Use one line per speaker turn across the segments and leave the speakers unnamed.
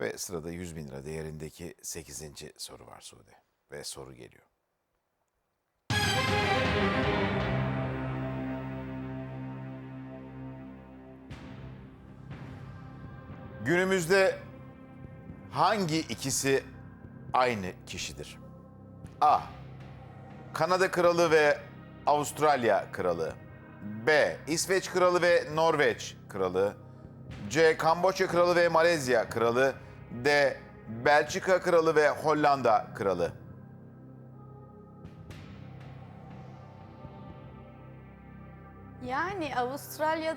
Ve sırada 100 bin lira değerindeki 8. soru var Sude. Ve soru geliyor. Günümüzde hangi ikisi aynı kişidir? A. Kanada Kralı ve Avustralya Kralı. B. İsveç Kralı ve Norveç Kralı. C. Kamboçya Kralı ve Malezya Kralı. D. Belçika Kralı ve Hollanda Kralı.
Yani Avustralya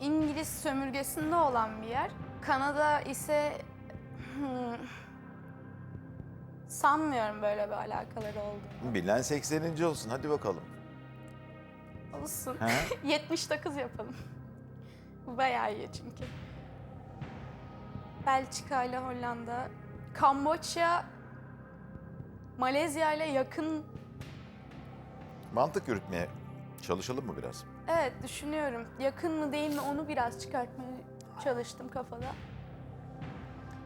İngiliz sömürgesinde olan bir yer. Kanada ise hmm, sanmıyorum böyle bir alakaları olduğunu.
Bilen 80. olsun hadi bakalım.
Olsun.
He?
79 yapalım. Bayağı iyi çünkü. Belçika ile Hollanda, Kamboçya, Malezya ile yakın.
Mantık yürütmeye çalışalım mı biraz?
Evet düşünüyorum. Yakın mı değil mi onu biraz çıkartmaya çalıştım kafada.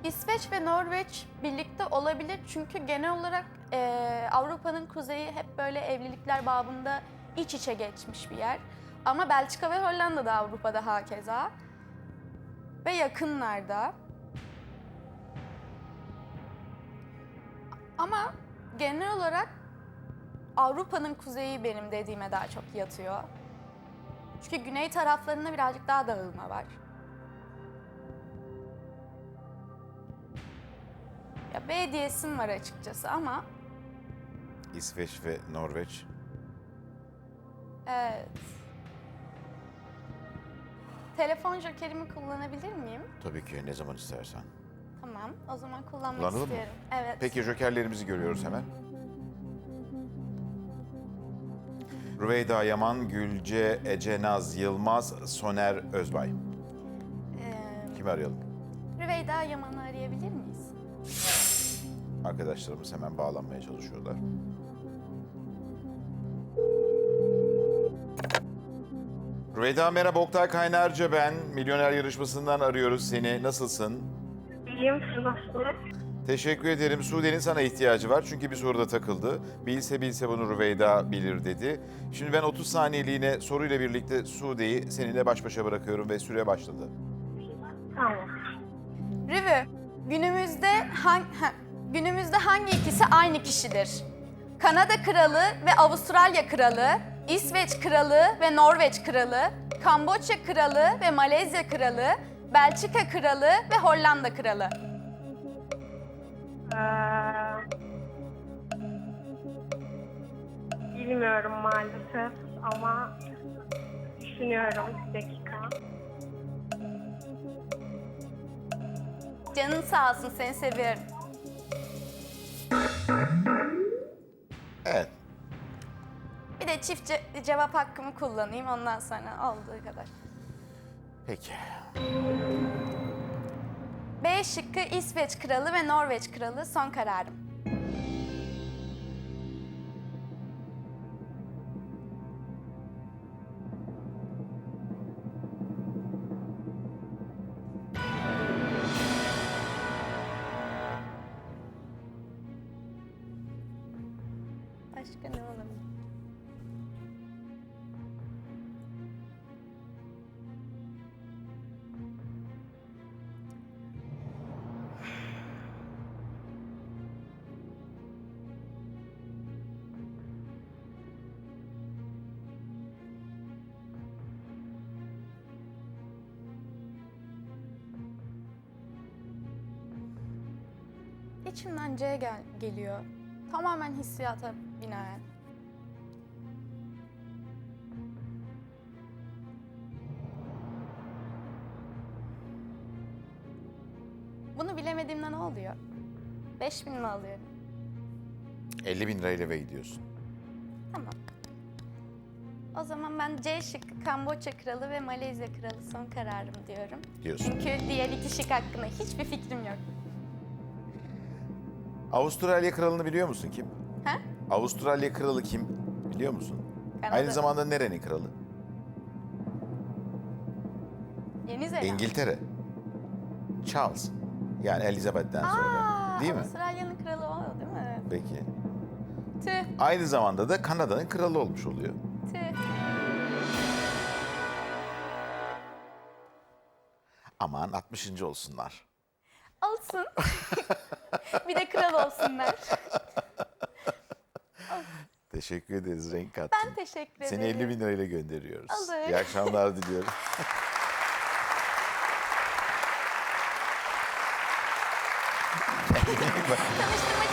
İsveç ve Norveç birlikte olabilir çünkü genel olarak eee, Avrupa'nın kuzeyi hep böyle evlilikler babında iç içe geçmiş bir yer. Ama Belçika ve Hollanda da Avrupa'da hakeza. Ve yakınlarda. Ama genel olarak Avrupa'nın kuzeyi benim dediğime daha çok yatıyor. Çünkü güney taraflarında birazcık daha dağılma var. Ya B diyesim var açıkçası ama
İsveç ve Norveç.
evet. Telefon jokerimi kullanabilir miyim?
Tabii ki ne zaman istersen.
Tamam. O zaman kullanmak
Kullanalım mı?
istiyorum. Evet.
Peki jokerlerimizi görüyoruz hemen. Rüveyda Yaman, Gülce, Ece Naz Yılmaz, Soner Özbay.
Ee,
Kimi arayalım?
Rüveyda Yaman'ı arayabilir miyiz?
Arkadaşlarımız hemen bağlanmaya çalışıyorlar. Rüveyda merhaba Oktay Kaynarca ben. Milyoner yarışmasından arıyoruz seni. Nasılsın?
İyiyim, siz nasılsınız?
Teşekkür ederim. Sude'nin sana ihtiyacı var çünkü bir soruda takıldı. Bilse bilse bunu Rüveyda bilir dedi. Şimdi ben 30 saniyeliğine soruyla birlikte Sude'yi seninle baş başa bırakıyorum ve süre başladı.
Tamam.
Rüvü, günümüzde hangi, günümüzde hangi ikisi aynı kişidir? Kanada Kralı ve Avustralya Kralı, İsveç Kralı ve Norveç Kralı, Kamboçya Kralı ve Malezya Kralı, Belçika Kralı ve Hollanda Kralı.
Ee, bilmiyorum maalesef ama düşünüyorum bir dakika.
Canın sağ olsun, seni seviyorum.
Evet.
Bir de çift ce- cevap hakkımı kullanayım ondan sonra olduğu kadar.
Peki.
B şıkkı İsveç Kralı ve Norveç Kralı son kararım. Başka ne olabilir? İçimden C gel geliyor. Tamamen hissiyata binaen. Bunu bilemediğimde ne oluyor? 5000 mi alıyorum?
50 bin lirayla eve gidiyorsun.
Tamam. O zaman ben C şıkkı Kamboçya Kralı ve Malezya Kralı son kararım diyorum.
Diyorsun.
Çünkü diğer iki şık hakkında hiçbir fikrim yok.
Avustralya kralını biliyor musun kim?
Ha?
Avustralya kralı kim? Biliyor musun?
Kanada.
Aynı zamanda nerenin kralı?
Yeni Zelanda.
İngiltere. Charles. Yani Elizabeth'ten sonra.
Aa,
Değil mi?
Avustralya'nın kralı o değil mi?
Peki.
Tüh,
Aynı zamanda da Kanada'nın kralı olmuş oluyor.
tüh.
Aman 60. olsunlar.
Olsun. bir de kral olsunlar.
Teşekkür ederiz renk kattın.
Ben teşekkür ederim.
Seni 50 bin lirayla gönderiyoruz.
Olur.
İyi akşamlar diliyorum.
Tanıştırmak